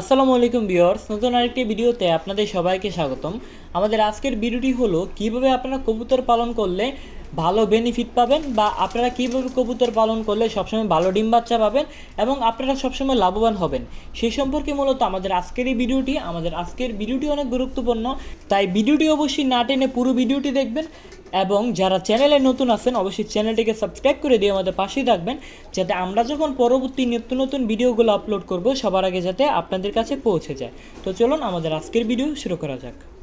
আসসালামু আলাইকুম ভিউয়ার্স, নতুন আরেকটি ভিডিওতে আপনাদের সবাইকে স্বাগতম। আমাদের আজকের ভিডিওটি হলো, কীভাবে আপনারা কবুতর পালন করলে ভালো বেনিফিট পাবেন বা আপনারা কীভাবে কবুতর পালন করলে সবসময় ভালো ডিম বাচ্চা পাবেন এবং আপনারা সবসময় লাভবান হবেন। সেই সম্পর্কে মূলত আমাদের আজকের এই ভিডিওটি, আমাদের আজকের ভিডিওটি অনেক গুরুত্বপূর্ণ, তাই ভিডিওটি অবশ্যই না টেনে পুরো ভিডিওটি দেখবেন এবং যারা চ্যানেলে নতুন আছেন, অবশ্যই চ্যানেলটিকে সাবস্ক্রাইব করে দিয়ে আমাদের পাশেই থাকবেন, যাতে আমরা যখন পরবর্তী নিত্য নতুন ভিডিওগুলো আপলোড করব, সবার আগে যাতে আপনাদের কাছে পৌঁছে যায়। তো চলুন আমাদের আজকের ভিডিও শুরু করা যাক।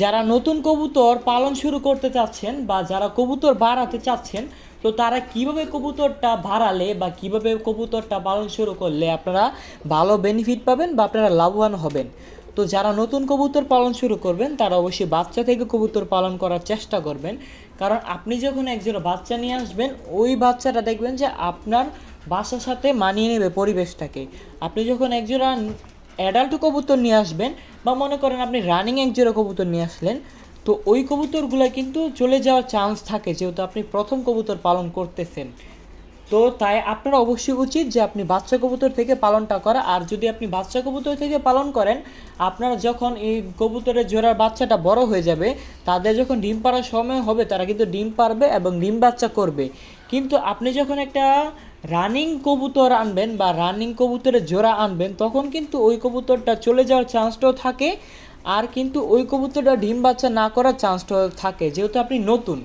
যারা নতুন কবুতর পালন শুরু করতে চাচ্ছেন বা যারা কবুতর বাড়াতে চাচ্ছেন, তো তারা কীভাবে কবুতরটা বাড়ালে বা কীভাবে কবুতরটা পালন শুরু করলে আপনারা ভালো বেনিফিট পাবেন বা আপনারা লাভবান হবেন? তো যারা নতুন কবুতর পালন শুরু করবেন, তারা অবশ্যই বাচ্চা থেকে কবুতর পালন করার চেষ্টা করবেন। কারণ আপনি যখন একজন বাচ্চা নিয়ে আসবেন, ওই বাচ্চাটা দেখবেন যে আপনার বাসার সাথে মানিয়ে নেবে পরিবেশটাকে। আপনি যখন একজোড়া অ্যাডাল্ট কবুতর নিয়ে আসবেন বা মনে করেন আপনি রানিং এক জোড়া কবুতর নিয়ে আসলেন, তো ওই কবুতরগুলো কিন্তু চলে যাওয়ার চান্স থাকে, যেহেতু আপনি প্রথম কবুতর পালন করতেছেন। তো তাই আপনার অবশ্যই উচিত যে আপনি বাচ্চা কবুতর থেকে পালনটা করা। আর যদি আপনি বাচ্চা কবুতর থেকে পালন করেন, আপনারা যখন এই কবুতরের জোড়ার বাচ্চাটা বড় হয়ে যাবে, তাদের যখন ডিম পাড়ার সময় হবে, তারা কিন্তু ডিম পারবে এবং ডিম বাচ্চা করবে। কিন্তু আপনি যখন একটা রানিং কবুতর আনবেন বা রানিং কবুতরের জোড়া আনবেন, তখন কিন্তু ওই কবুতরটা চলে যাওয়ার চান্সটাও থাকে, আর কিন্তু ওই কবুতরটা ডিম বাচ্চা না করার চান্সটাও থাকে, যেহেতু আপনি নতুন।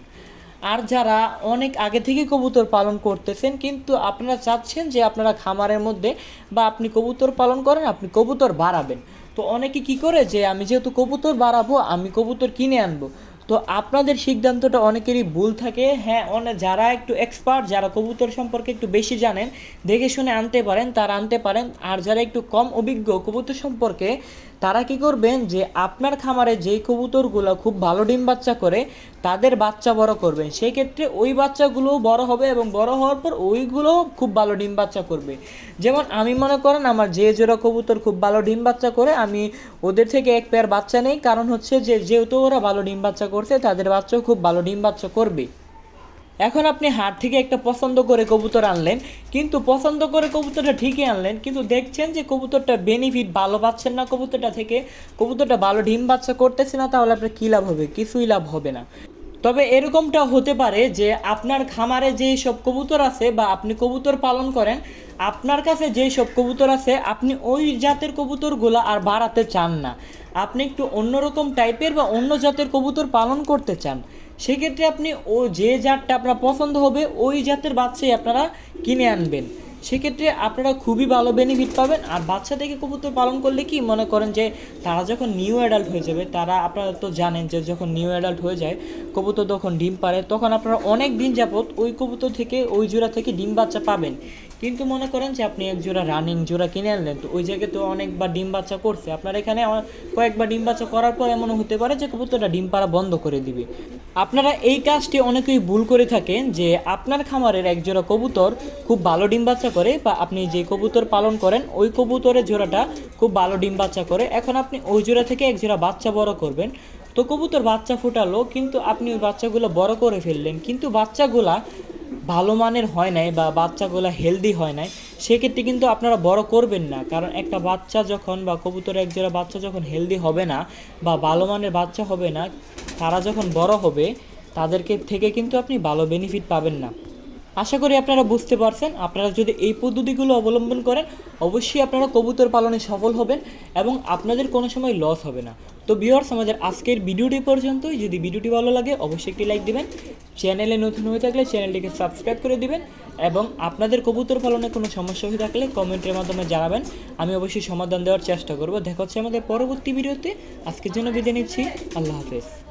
আর যারা অনেক আগে থেকে কবুতর পালন করতেছেন, কিন্তু আপনারা চাচ্ছেন যে আপনারা খামারের মধ্যে বা আপনি কবুতর পালন করেন, আপনি কবুতর বাড়াবেন। তো অনেকে কি করে যে, আমি যেহেতু কবুতর বাড়াবো, আমি কবুতর কিনে আনব। তো আপনাদের সিদ্ধান্তটা অনেকেরই ভুল থাকে। হ্যাঁ অনেক যারা একটু এক্সপার্ট যারা কবুতর সম্পর্কে একটু বেশি জানেন, দেখে শুনে আনতে পারেন, তারা আনতে পারেন। আর যারা একটু কম অভিজ্ঞ কবুতর সম্পর্কে তারা কি করবেন যে আপনার খামারে যেই কবুতরগুলো খুব ভালো ডিম বাচ্চা করে, তাদের বাচ্চা বড় করবেন। সেই ক্ষেত্রে ওই বাচ্চাগুলো বড় হবে এবং বড় হওয়ার পর ওইগুলো খুব ভালো ডিম বাচ্চা করবে। যেমন আমি মনে করেন আমার যে জোড়া কবুতর খুব ভালো ডিম বাচ্চা করে, আমি ওদের থেকে এক পেয়ার বাচ্চা নেই। কারণ হচ্ছে যে যেহেতু ওরা ভালো ডিম বাচ্চা করছে, তাদের বাচ্চাও খুব ভালো ডিম বাচ্চা করবে। এখন আপনি হাট থেকে একটা পছন্দ করে কবুতর আনলেন, কিন্তু পছন্দ করে কবুতরটা ঠিকই আনলেন, কিন্তু দেখছেন যে কবুতরটা বেনিফিট ভালো পাচ্ছেন না কবুতরটা থেকে, কবুতরটা ভালো ডিম বাচ্চা করতেছে না, তাহলে আপনার কী লাভ হবে? কিছুই লাভ হবে না। তবে এরকমটা হতে পারে যে আপনার খামারে যেই সব কবুতর আছে বা আপনি কবুতর পালন করেন, আপনার কাছে যেই সব কবুতর আছে, আপনি ওই জাতের কবুতরগুলো আর বাড়াতে চান না। আপনি একটু অন্যরকম টাইপের বা অন্য জাতের কবুতর পালন করতে চান। সেক্ষেত্রে আপনি ও যে জাতটা আপনার পছন্দ হবে ওই জাতের বাচ্চাই আপনারা কিনে আনবেন। সেক্ষেত্রে আপনারা খুবই ভালো বেনিফিট পাবেন। আর বাচ্চা থেকে কবুতর পালন করলে কি মনে করেন যে, তারা যখন নিউ অ্যাডাল্ট হয়ে যাবে, তারা আপনারা তো জানেন যে, যখন নিউ অ্যাডাল্ট হয়ে যায়, কবুতর যখন ডিম পারে তখন আপনারা অনেক দিন যাবত ওই কবুতর থেকে, ওই জোড়া থেকে ডিম বাচ্চা পাবেন। কিন্তু মনে করেন যে, আপনি এক জোড়া রানিং জোড়া কিনে আনলেন, তো ওই জায়গায় তো অনেকবার ডিম বাচ্চা করছে। আপনার এখানে কয়েকবার ডিম বাচ্চা করার পর এমনও হতে পারে যে, কবুতরটা ডিম পাড়া বন্ধ করে দিবে। আপনারা এই কাজটি অনেকেই ভুল করে থাকেন যে, আপনার খামারের এক জোড়া কবুতর খুব ভালো ডিম বাচ্চা করে বা আপনি যে কবুতর পালন করেন, ওই কবুতরের জোড়াটা খুব ভালো ডিম বাচ্চা করে। এখন আপনি ওই জোড়া থেকে এক জোড়া বাচ্চা বড় করবেন। তো কবুতর বাচ্চা ফুটালো, কিন্তু আপনি ওই বাচ্চাগুলো বড় করে ফেললেন। কিন্তু বাচ্চাগুলা ভালো মানের হয় নাই বা বাচ্চাগুলো হেলদি হয় নাই, সেক্ষেত্রে কিন্তু আপনারা বড় করবেন না। কারণ একটা বাচ্চা যখন বা কবুতরের এক জোড়া বাচ্চা যখন হেলদি হবে না বা ভালো মানের বাচ্চা হবে না, তারা যখন বড় হবে, তাদেরকে থেকে কিন্তু আপনি ভালো বেনিফিট পাবেন না। আশা করি আপনারা বুঝতে পারছেন। আপনারা যদি এই পদ্ধতিগুলো অবলম্বন করেন, অবশ্যই আপনারা কবুতর পালনে সফল হবেন এবং আপনাদের কোনো সময় লস হবে না। তো ভিউয়ার্স আমাদের আজকের ভিডিওটি পর্যন্তই। যদি ভিডিওটি ভালো লাগে, অবশ্যই একটি লাইক দিবেন। চ্যানেলে নতুন হয়ে থাকলে চ্যানেলটিকে সাবস্ক্রাইব করে দিবেন এবং আপনাদের কবুতর পালনে কোনো সমস্যা হয়ে থাকলে কমেন্টের মাধ্যমে জানাবেন। আমি অবশ্যই সমাধান দেওয়ার চেষ্টা করব। দেখা হচ্ছে আমাদের পরবর্তী ভিডিওতে। আজকের জন্য বিদায় নিচ্ছি। আল্লাহ হাফেজ।